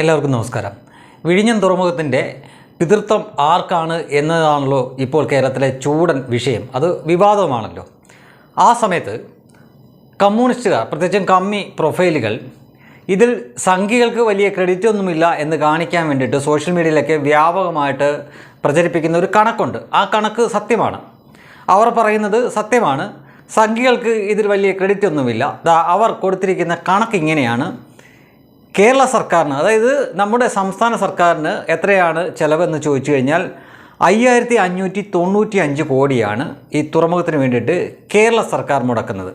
എല്ലാവർക്കും നമസ്കാരം. വിഴിഞ്ഞം തുറമുഖത്തിന്റെ പിതൃത്വം ആർക്കാണ് എന്നതാണല്ലോ ഇപ്പോൾ കേരളത്തിലെ ചൂടൻ വിഷയം. അത് വിവാദമാണല്ലോ. ആ സമയത്ത് കമ്മ്യൂണിസ്റ്റുകാർ പ്രത്യേകിച്ചും കമ്മി പ്രൊഫൈലുകൾ ഇതിൽ സംഖ്യകൾക്ക് വലിയ ക്രെഡിറ്റ് ഒന്നുമില്ല എന്ന് കാണിക്കാൻ വേണ്ടിയിട്ട് സോഷ്യൽ മീഡിയയിലൊക്കെ വ്യാപകമായിട്ട് പ്രചരിപ്പിക്കുന്ന ഒരു കണക്കുണ്ട്. ആ കണക്ക് സത്യമാണ്. അവർ പറയുന്നത് സത്യമാണ്. സംഖ്യകൾക്ക് ഇതിൽ വലിയ ക്രെഡിറ്റ് ഒന്നുമില്ല. അവർ കൊടുത്തിരിക്കുന്ന കണക്ക് ഇങ്ങനെയാണ്. കേരള സർക്കാരിന് അതായത് നമ്മുടെ സംസ്ഥാന സർക്കാരിന് എത്രയാണ് ചിലവെന്ന് ചോദിച്ചു കഴിഞ്ഞാൽ അയ്യായിരത്തി അഞ്ഞൂറ്റി തൊണ്ണൂറ്റി അഞ്ച് കോടിയാണ് ഈ തുറമുഖത്തിന് വേണ്ടിയിട്ട് കേരള സർക്കാർ മുടക്കുന്നത്.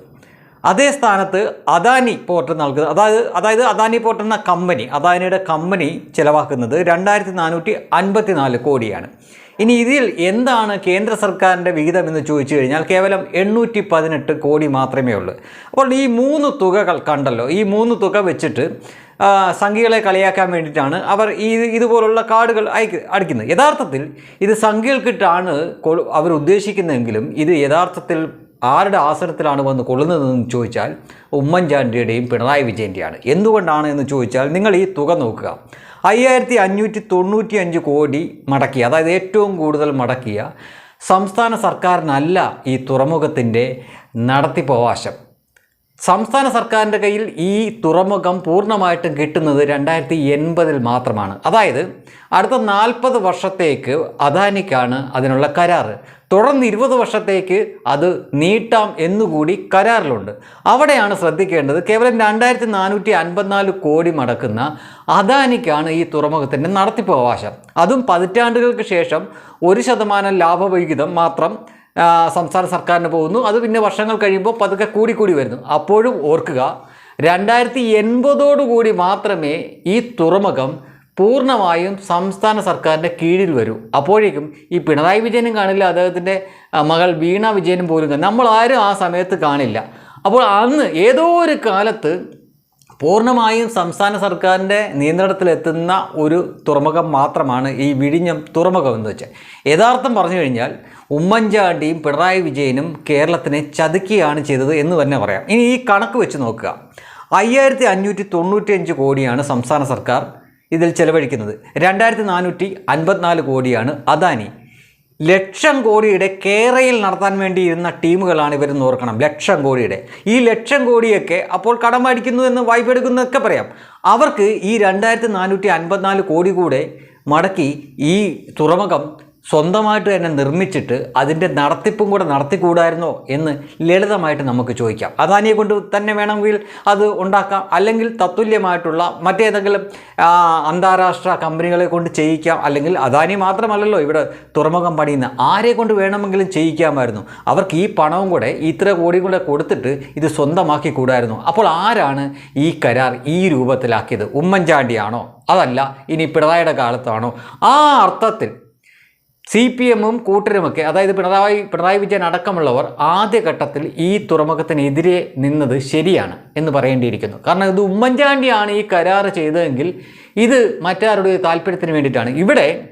അതേ സ്ഥാനത്ത് അദാനി പോർട്ട് നൽകുന്നത് അതായത് അതായത് അദാനി പോർട്ട് എന്ന കമ്പനി അദാനിയുടെ കമ്പനി ചിലവാക്കുന്നത് രണ്ടായിരത്തി നാനൂറ്റി അൻപത്തി നാല് കോടിയാണ്. ഇനി ഇതിൽ എന്താണ് കേന്ദ്ര സർക്കാരിന്റെ വിഹിതം എന്ന് ചോദിച്ചു കഴിഞ്ഞാൽ കേവലം എണ്ണൂറ്റി പതിനെട്ട് കോടി മാത്രമേ ഉള്ളൂ. അപ്പോൾ ഈ മൂന്ന് തുകകൾ കണ്ടല്ലോ. ഈ മൂന്ന് തുക വെച്ചിട്ട് സംഖ്യകളെ കളിയാക്കാൻ വേണ്ടിയിട്ടാണ് അവർ ഈ ഇതുപോലുള്ള കാർഡുകൾ അയക്ക് അടിക്കുന്നത്. യഥാർത്ഥത്തിൽ ഇത് സംഖ്യകൾക്കിട്ടാണ് അവർ ഉദ്ദേശിക്കുന്നതെങ്കിലും ഇത് യഥാർത്ഥത്തിൽ ആരുടെ ആസനത്തിലാണ് വന്ന് കൊള്ളുന്നതെന്ന് ചോദിച്ചാൽ ഉമ്മൻചാണ്ടിയുടെയും പിണറായി വിജയന്റെയാണ്. എന്തുകൊണ്ടാണ് എന്ന് ചോദിച്ചാൽ നിങ്ങൾ ഈ തുക നോക്കുക. അയ്യായിരത്തി അഞ്ഞൂറ്റി തൊണ്ണൂറ്റി അഞ്ച് കോടി മടക്കിയ അതായത് ഏറ്റവും കൂടുതൽ മടക്കിയ സംസ്ഥാന സർക്കാരിനല്ല ഈ തുറമുഖത്തിന്റെ നടത്തിപ്പവകാശം സംസ്ഥാന സർക്കാരിന്റെ കയ്യിൽ ഈ തുറമുഖം പൂർണമായിട്ടും കിട്ടുന്നത് രണ്ടായിരത്തി എൺപതിൽ മാത്രമാണ്. അതായത് അടുത്ത നാൽപ്പത് വർഷത്തേക്ക് അദാനിക്കാണ് അതിനുള്ള കരാറ്. തുടർന്ന് ഇരുപത് വർഷത്തേക്ക് അത് നീട്ടാം എന്നുകൂടി കരാറിലുണ്ട്. അവിടെയാണ് ശ്രദ്ധിക്കേണ്ടത് കേവലം രണ്ടായിരത്തി നാനൂറ്റി അൻപത്തിനാല് കോടി മടക്കുന്ന അദാനിക്കാണ് ഈ തുറമുഖത്തിന്റെ നടത്തിപ്പ് അവകാശം. അതും പതിറ്റാണ്ടുകൾക്ക് ശേഷം ഒരു ശതമാനം ലാഭവിഹിതം മാത്രം സംസ്ഥാന സർക്കാരിന് പോകുന്നു. അത് പിന്നെ വർഷങ്ങൾ കഴിയുമ്പോൾ പതുക്കെ കൂടി കൂടി വരുന്നു. അപ്പോഴും ഓർക്കുക രണ്ടായിരത്തി എൺപതോടുകൂടി മാത്രമേ ഈ തുറമുഖം പൂർണമായും സംസ്ഥാന സർക്കാരിന്റെ കീഴിൽ വരൂ. അപ്പോഴേക്കും ഈ പിണറായി വിജയനും കാണില്ല അദ്ദേഹത്തിന്റെ മകൾ വീണ വിജയനും പോലും നമ്മൾ ആരും ആ സമയത്ത് കാണില്ല. അപ്പോൾ അന്ന് ഏതോ ഒരു കാലത്ത് പൂർണമായും സംസ്ഥാന സർക്കാരിന്റെ നിയന്ത്രണത്തിലെത്തുന്ന ഒരു തുറമുഖം മാത്രമാണ് ഈ വിഴിഞ്ഞം തുറമുഖം എന്ന് വെച്ചാൽ യഥാർത്ഥം പറഞ്ഞു കഴിഞ്ഞാൽ ഉമ്മൻചാണ്ടിയും പിണറായി വിജയനും കേരളത്തിനെ ചതുക്കിയാണ് ചെയ്തത് എന്ന് തന്നെ പറയാം. ഇനി ഈ കണക്ക് വെച്ച് നോക്കുക. അയ്യായിരത്തി അഞ്ഞൂറ്റി തൊണ്ണൂറ്റിയഞ്ച് കോടിയാണ് സംസ്ഥാന സർക്കാർ ഇതിൽ ചെലവഴിക്കുന്നത്. രണ്ടായിരത്തി നാനൂറ്റി അൻപത്തിനാല് കോടിയാണ് അദാനി. ലക്ഷം കോടിയുടെ കേരയിൽ നടത്താൻ വേണ്ടി ഇരുന്ന ടീമുകളാണ് ഇവരെന്ന് ഓർക്കണം. ലക്ഷം കോടിയുടെ. ഈ ലക്ഷം കോടിയൊക്കെ അപ്പോൾ കടം മേടിക്കുന്നു എന്ന് വായ്പ എടുക്കുന്നതൊക്കെ പറയാം. അവർക്ക് ഈ രണ്ടായിരത്തി നാനൂറ്റി അൻപത്തിനാല് കോടി കൂടെ മടക്കി ഈ തുറമുഖം സ്വന്തമായിട്ട് തന്നെ നിർമ്മിച്ചിട്ട് അതിന്റെ നടത്തിപ്പും കൂടെ നടത്തിക്കൂടായിരുന്നോ എന്ന് ലളിതമായിട്ട് നമുക്ക് ചോദിക്കാം. അദാനിയെ കൊണ്ട് തന്നെ വേണമെങ്കിൽ അത് ഉണ്ടാക്കാം. അല്ലെങ്കിൽ തത്തുല്യമായിട്ടുള്ള മറ്റേതെങ്കിലും അന്താരാഷ്ട്ര കമ്പനികളെ കൊണ്ട് ചെയ്യിക്കാം. അല്ലെങ്കിൽ അദാനി മാത്രമല്ലല്ലോ ഇവിടെ തുറമുഖം പണിയുന്ന. ആരെ കൊണ്ട് വേണമെങ്കിലും ചെയ്യിക്കാമായിരുന്നു. അവർക്ക് ഈ പണവും കൂടെ ഇത്ര കോടി കൂടെ കൊടുത്തിട്ട് ഇത് സ്വന്തമാക്കി കൂടായിരുന്നു അപ്പോൾ ആരാണ് ഈ കരാർ ഈ രൂപത്തിലാക്കിയത്? ഉമ്മൻചാണ്ടിയാണോ? അതല്ല ഇനി പിണറായിയുടെ കാലത്താണോ? ആ അർത്ഥത്തിൽ സി പി എമ്മും കൂട്ടരുമൊക്കെ അതായത് പിണറായി പിണറായി വിജയൻ അടക്കമുള്ളവർ ആദ്യഘട്ടത്തിൽ ഈ തുറമുഖത്തിനെതിരെ നിന്നത് ശരിയാണ് എന്ന് പറയേണ്ടിയിരിക്കുന്നു. കാരണം ഇത് ഉമ്മൻചാണ്ടിയാണ് ഈ കരാർ ചെയ്തതെങ്കിൽ ഇത് മറ്റാരുടെ താല്പര്യത്തിന് വേണ്ടിയിട്ടാണ്? ഇവിടെ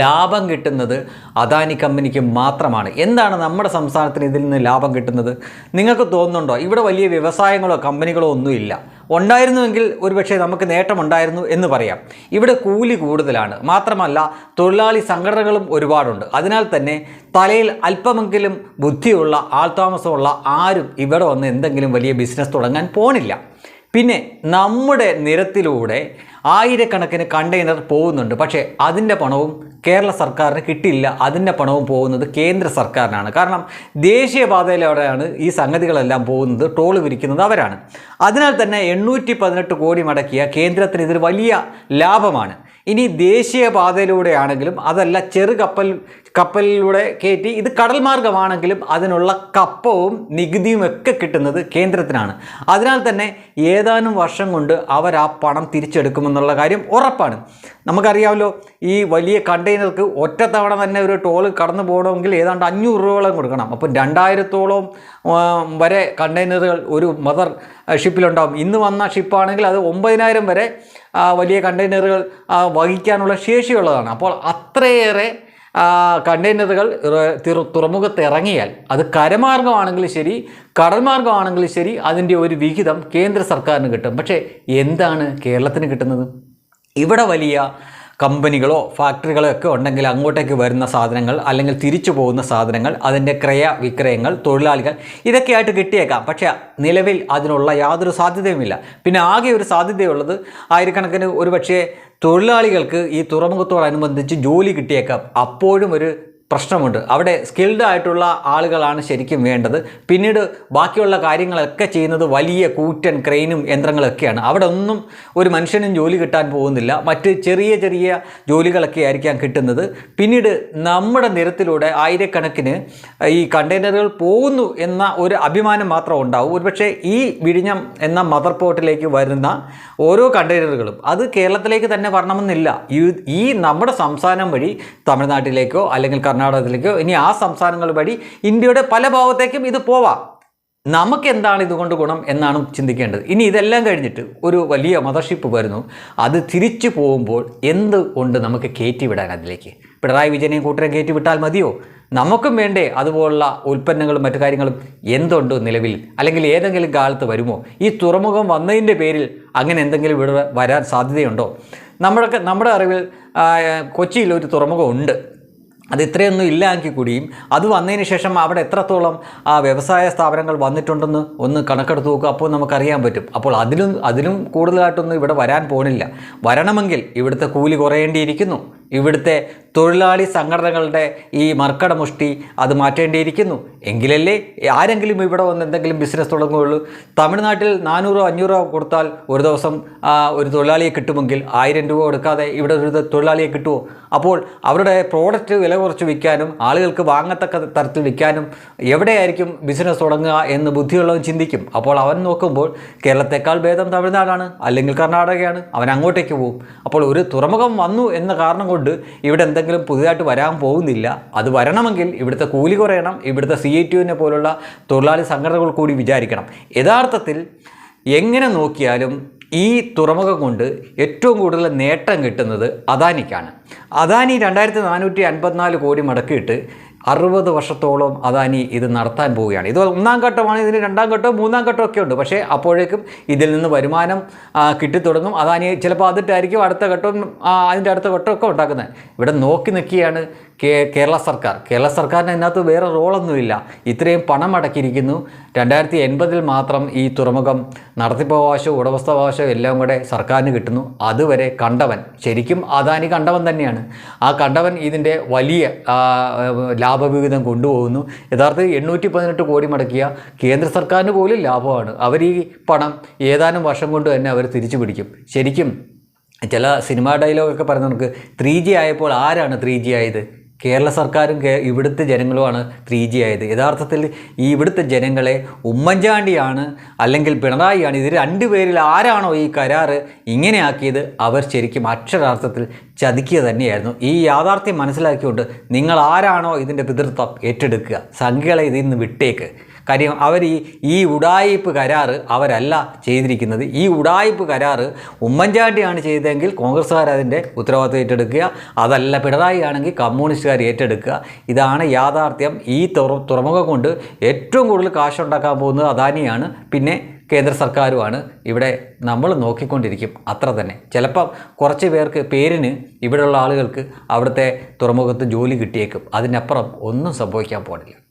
ലാഭം കിട്ടുന്നത് അദാനി കമ്പനിക്ക് മാത്രമാണ്. എന്താണ് നമ്മുടെ സംസ്ഥാനത്തിന് ഇതിൽ നിന്ന് ലാഭം കിട്ടുന്നത്? നിങ്ങൾക്ക് തോന്നുന്നുണ്ടോ? ഇവിടെ വലിയ വ്യവസായങ്ങളോ കമ്പനികളോ ഒന്നുമില്ല. ഉണ്ടായിരുന്നുവെങ്കിൽ ഒരുപക്ഷെ നമുക്ക് നേട്ടമുണ്ടായിരുന്നു എന്ന് പറയാം. ഇവിടെ കൂലി കൂടുതലാണ്. മാത്രമല്ല തൊഴിലാളി സംഘടനകളും ഒരുപാടുണ്ട്. അതിനാൽ തന്നെ തലയിൽ അല്പമെങ്കിലും ബുദ്ധിയുള്ള ആൾതാമസമുള്ള ആരും ഇവിടെ വന്ന് എന്തെങ്കിലും വലിയ ബിസിനസ് തുടങ്ങാൻ പോണില്ല. പിന്നെ നമ്മുടെ നിരത്തിലൂടെ ആയിരക്കണക്കിന് കണ്ടെയ്നർ പോകുന്നുണ്ട്. പക്ഷേ അതിന്റെ പണവും കേരള സർക്കാരിന് കിട്ടിയില്ല. അതിന്റെ പണവും പോകുന്നത് കേന്ദ്ര സർക്കാരിനാണ്. കാരണം ദേശീയപാതയിലൂടെയാണ് ഈ സംഗതികളെല്ലാം പോകുന്നത് ടോൾ വിരിക്കുന്നത് അവരാണ്. അതിനാൽ തന്നെ എണ്ണൂറ്റി കോടി മടക്കിയ കേന്ദ്രത്തിന് ഇതൊരു വലിയ ലാഭമാണ്. ഇനി ദേശീയ ദേശീയപാതയിലൂടെയാണെങ്കിലും അതല്ല ചെറു കപ്പൽ കപ്പലിലൂടെ കയറ്റി ഇത് കടൽ മാർഗമാണെങ്കിലും അതിനുള്ള കപ്പവും നികുതിയും ഒക്കെ കിട്ടുന്നത് കേന്ദ്രത്തിനാണ്. അതിനാൽ തന്നെ ഏതാനും വർഷം കൊണ്ട് അവർ ആ പണം തിരിച്ചെടുക്കുമെന്നുള്ള കാര്യം ഉറപ്പാണ്. നമുക്കറിയാമല്ലോ ഈ വലിയ കണ്ടെയ്നർക്ക് ഒറ്റത്തവണ തന്നെ ഒരു ടോൾ കടന്നു പോകണമെങ്കിൽ ഏതാണ്ട് അഞ്ഞൂറ് രൂപയോളം കൊടുക്കണം. അപ്പം രണ്ടായിരത്തോളം വരെ കണ്ടെയ്നറുകൾ ഒരു മദർ ഷിപ്പിലുണ്ടാകും ഇന്ന് വന്ന ഷിപ്പാണെങ്കിൽ അത് ഒമ്പതിനായിരം വരെ വലിയ കണ്ടെയ്നറുകൾ വഹിക്കാനുള്ള ശേഷിയുള്ളതാണ്. അപ്പോൾ അത്രയേറെ കണ്ടെയ്നറുകൾ തുറ തിറു- തുറമുഖത്ത് ഇറങ്ങിയാൽ അത് കരമാർഗമാണെങ്കിലും ശരി കടൽ ശരി അതിന്റെ ഒരു വിഹിതം കേന്ദ്ര സർക്കാരിന് കിട്ടും. പക്ഷേ എന്താണ് കേരളത്തിന് കിട്ടുന്നത്? ഇവിടെ വലിയ കമ്പനികളോ ഫാക്ടറികളോ ഒക്കെ ഉണ്ടെങ്കിൽ അങ്ങോട്ടേക്ക് വരുന്ന സാധനങ്ങൾ അല്ലെങ്കിൽ തിരിച്ചു പോകുന്ന സാധനങ്ങൾ അതിന്റെ ക്രയ വിക്രയങ്ങൾ തൊഴിലാളികൾ ഇതൊക്കെയായിട്ട് കിട്ടിയേക്കാം. പക്ഷേ നിലവിൽ അതിനുള്ള യാതൊരു സാധ്യതയുമില്ല. പിന്നെ ആകെ ഒരു സാധ്യതയുള്ളത് ആയിരക്കണക്കിന് ഒരു പക്ഷേ തൊഴിലാളികൾക്ക് ഈ തുറമുഖത്തോടനുബന്ധിച്ച് ജോലി കിട്ടിയേക്കാം. അപ്പോഴും ഒരു പ്രശ്നമുണ്ട്. അവിടെ സ്കിൽഡ് ആയിട്ടുള്ള ആളുകളാണ് ശരിക്കും വേണ്ടത്. പിന്നീട് ബാക്കിയുള്ള കാര്യങ്ങളൊക്കെ ചെയ്യുന്നത് വലിയ കൂറ്റൻ ക്രെയിനും യന്ത്രങ്ങളൊക്കെയാണ്. അവിടെ ഒന്നും ഒരു മനുഷ്യനും ജോലി കിട്ടാൻ പോകുന്നില്ല. മറ്റ് ചെറിയ ചെറിയ ജോലികളൊക്കെ ആയിരിക്കാം കിട്ടുന്നത്. പിന്നീട് നമ്മുടെ നിരത്തിലൂടെ ആയിരക്കണക്കിന് ഈ കണ്ടെയ്നറുകൾ പോകുന്നു എന്ന ഒരു അഭിമാനം മാത്രം ഉണ്ടാവും. ഒരുപക്ഷെ ഈ വിഴിഞ്ഞം എന്ന മദർ പോർട്ടിലേക്ക് വരുന്ന ഓരോ കണ്ടെയ്നറുകളും അത് കേരളത്തിലേക്ക് തന്നെ വരണമെന്നില്ല. ഈ നമ്മുടെ സംസ്ഥാനം വഴി തമിഴ്നാട്ടിലേക്കോ അല്ലെങ്കിൽ കർണാടകത്തിലേക്കോ. ഇനി ആ സംസ്ഥാനങ്ങൾ വഴി ഇന്ത്യയുടെ പല ഭാഗത്തേക്കും ഇത് പോവാം. നമുക്ക് എന്താണ് ഇതുകൊണ്ട് ഗുണം എന്നാണ് ചിന്തിക്കേണ്ടത്. ഇനി ഇതെല്ലാം കഴിഞ്ഞിട്ട് ഒരു വലിയ മദർഷിപ്പ് വരുന്നു. അത് തിരിച്ചു പോകുമ്പോൾ എന്ത് കൊണ്ട് നമുക്ക് കയറ്റി വിടാൻ അതിലേക്ക്? പിണറായി വിജയനെയും കൂട്ടരെ കയറ്റി വിട്ടാൽ മതിയോ? നമുക്കും വേണ്ടേ അതുപോലുള്ള ഉൽപ്പന്നങ്ങളും മറ്റു കാര്യങ്ങളും എന്തുണ്ട് നിലവിൽ? അല്ലെങ്കിൽ ഏതെങ്കിലും കാലത്ത് വരുമോ? ഈ തുറമുഖം വന്നതിന്റെ പേരിൽ അങ്ങനെ എന്തെങ്കിലും ഇവിടെ വരാൻ സാധ്യതയുണ്ടോ? നമ്മുടെ നമ്മുടെ അറിവിൽ കൊച്ചിയിൽ ഒരു തുറമുഖം ഉണ്ട്. അത് ഇത്രയൊന്നും ഇല്ലാങ്കിൽ കൂടിയും അത് വന്നതിന് ശേഷം അവിടെ എത്രത്തോളം ആ വ്യവസായ സ്ഥാപനങ്ങൾ വന്നിട്ടുണ്ടെന്ന് ഒന്ന് കണക്കെടുത്ത് നോക്കുക. അപ്പോൾ നമുക്കറിയാൻ പറ്റും. അപ്പോൾ അതിലും അതിലും കൂടുതലായിട്ടൊന്നും ഇവിടെ വരാൻ പോണില്ല. വരണമെങ്കിൽ ഇവിടുത്തെ കൂലി കുറയേണ്ടിയിരിക്കുന്നു. ഇവിടുത്തെ തൊഴിലാളി സംഘടനകളുടെ ഈ മർക്കട മുഷ്ടി അത് മാറ്റേണ്ടിയിരിക്കുന്നു. എങ്കിലല്ലേ ആരെങ്കിലും ഇവിടെ വന്ന് എന്തെങ്കിലും ബിസിനസ് തുടങ്ങുകയുള്ളൂ. തമിഴ്നാട്ടിൽ നാനൂറോ അഞ്ഞൂറോ കൊടുത്താൽ ഒരു ദിവസം ഒരു തൊഴിലാളിയെ കിട്ടുമെങ്കിൽ ആയിരം രൂപ കൊടുക്കാതെ ഇവിടെ ഒരു തൊഴിലാളിയെ കിട്ടുമോ അപ്പോൾ അവരുടെ പ്രോഡക്റ്റ് വില കുറച്ച് വിൽക്കാനും ആളുകൾക്ക് വാങ്ങത്തക്ക തരത്തിൽ വിൽക്കാനും എവിടെയായിരിക്കും ബിസിനസ് തുടങ്ങുക എന്ന് ബുദ്ധിയുള്ളവൻ ചിന്തിക്കും. അപ്പോൾ അവൻ നോക്കുമ്പോൾ കേരളത്തെക്കാൾ ഭേദം തമിഴ്നാടാണ് അല്ലെങ്കിൽ കർണാടകയാണ്. അവൻ അങ്ങോട്ടേക്ക് പോകും അപ്പോൾ ഒരു തുറമുഖം വന്നു എന്ന കാരണം കൊണ്ട് ഇവിടെ എന്തെങ്കിലും പുതിയതായിട്ട് വരാൻ പോകുന്നില്ല. അത് വരണമെങ്കിൽ ഇവിടുത്തെ കൂലി കുറയണം. ഇവിടുത്തെ സി ഐ ടിയുവിനെ പോലുള്ള തൊഴിലാളി സംഘടനകൾ കൂടി വിചാരിക്കണം. യഥാർത്ഥത്തിൽ എങ്ങനെ നോക്കിയാലും ഈ തുറമുഖം കൊണ്ട് ഏറ്റവും കൂടുതൽ നേട്ടം കിട്ടുന്നത് അദാനിക്കാണ്. അദാനി രണ്ടായിരത്തി നാനൂറ്റി അൻപത്തിനാല് കോടി മുടക്കിയിട്ട് അറുപത് വർഷത്തോളം അദാനി ഇത് നടത്താൻ പോവുകയാണ്. ഇത് ഒന്നാം ഘട്ടമാണ് ഇതിന് രണ്ടാം ഘട്ടവും മൂന്നാം ഘട്ടവും ഒക്കെ ഉണ്ട്. പക്ഷേ അപ്പോഴേക്കും ഇതിൽ നിന്ന് വരുമാനം കിട്ടിത്തുടങ്ങും അദാനി ചിലപ്പോൾ അതിട്ടായിരിക്കും അടുത്ത ഘട്ടവും അതിന്റെ അടുത്ത ഘട്ടമൊക്കെ ഉണ്ടാക്കുന്നത്. ഇവിടെ നോക്കി നിൽക്കുകയാണ് കേരള സർക്കാർ. കേരള സർക്കാരിന് അതിനകത്ത് വേറെ റോളൊന്നുമില്ല ഇത്രയും പണം അടക്കിയിരിക്കുന്നു. രണ്ടായിരത്തി എൺപതിൽ മാത്രം ഈ തുറമുഖം നടത്തിപ്പവകാശവും ഉടമസ്ഥാവകാശവും എല്ലാം കൂടെ സർക്കാരിന് കിട്ടുന്നു. അതുവരെ കണ്ടവൻ ശരിക്കും അദാനി കണ്ടവൻ തന്നെയാണ്. ആ കണ്ടവൻ ഇതിന്റെ വലിയ ലാഭവിഹിതം കൊണ്ടുപോകുന്നു. യഥാർത്ഥത്തിൽ എണ്ണൂറ്റി പതിനെട്ട് കോടി മടക്കിയ കേന്ദ്ര സർക്കാരിന് പോലും ലാഭമാണ്. അവർ ഈ പണം ഏതാനും വർഷം കൊണ്ട് തന്നെ അവർ തിരിച്ചു പിടിക്കും. ശരിക്കും ചില സിനിമാ ഡയലോഗൊക്കെ പറഞ്ഞു നമുക്ക് ത്രീ ജി ആയപ്പോൾ ആരാണ് ത്രീ ജി ആയത്? കേരള സർക്കാരും ഇവിടുത്തെ ജനങ്ങളുമാണ് ത്രീ ജി ആയത്. യഥാർത്ഥത്തിൽ ഈ ഇവിടുത്തെ ജനങ്ങളെ ഉമ്മൻചാണ്ടിയാണ് അല്ലെങ്കിൽ പിണറായിയാണ്. ഇത് രണ്ടുപേരിൽ ആരാണോ ഈ കരാറ് ഇങ്ങനെയാക്കിയത് അവർ ശരിക്കും അക്ഷരാർത്ഥത്തിൽ ചതിക്കുക തന്നെയായിരുന്നു. ഈ യാഥാർത്ഥ്യം മനസ്സിലാക്കിക്കൊണ്ട് നിങ്ങൾ ആരാണോ ഇതിന്റെ പിതൃത്വം ഏറ്റെടുക്കുക സംഖ്യകളെ ഇതിൽ നിന്ന് വിട്ടേക്ക്. കാര്യം അവർ ഈ ഈ ഉടായിപ്പ് കരാറ് അവരല്ല ചെയ്തിരിക്കുന്നത്. ഈ ഉടായിപ്പ് കരാറ് ഉമ്മൻചാണ്ടിയാണ് ചെയ്തതെങ്കിൽ കോൺഗ്രസ്സുകാർ അതിന്റെ ഉത്തരവാദിത്വം ഏറ്റെടുക്കുക. അതല്ല പിണറായി ആണെങ്കിൽ കമ്മ്യൂണിസ്റ്റുകാർ ഏറ്റെടുക്കുക. ഇതാണ് യാഥാർത്ഥ്യം. ഈ തുറ തുറമുഖം കൊണ്ട് ഏറ്റവും കൂടുതൽ കാശുണ്ടാക്കാൻ പോകുന്നത് അദാനിയാണ്. പിന്നെ കേന്ദ്ര സർക്കാരുമാണ് ഇവിടെ നമ്മൾ നോക്കിക്കൊണ്ടിരിക്കും അത്ര തന്നെ. ചിലപ്പം കുറച്ച് പേർക്ക് പേരിന് ഇവിടെയുള്ള ആളുകൾക്ക് അവിടുത്തെ തുറമുഖത്ത് ജോലി കിട്ടിയേക്കും. അതിനപ്പുറം ഒന്നും സംഭവിക്കാൻ പോണില്ല.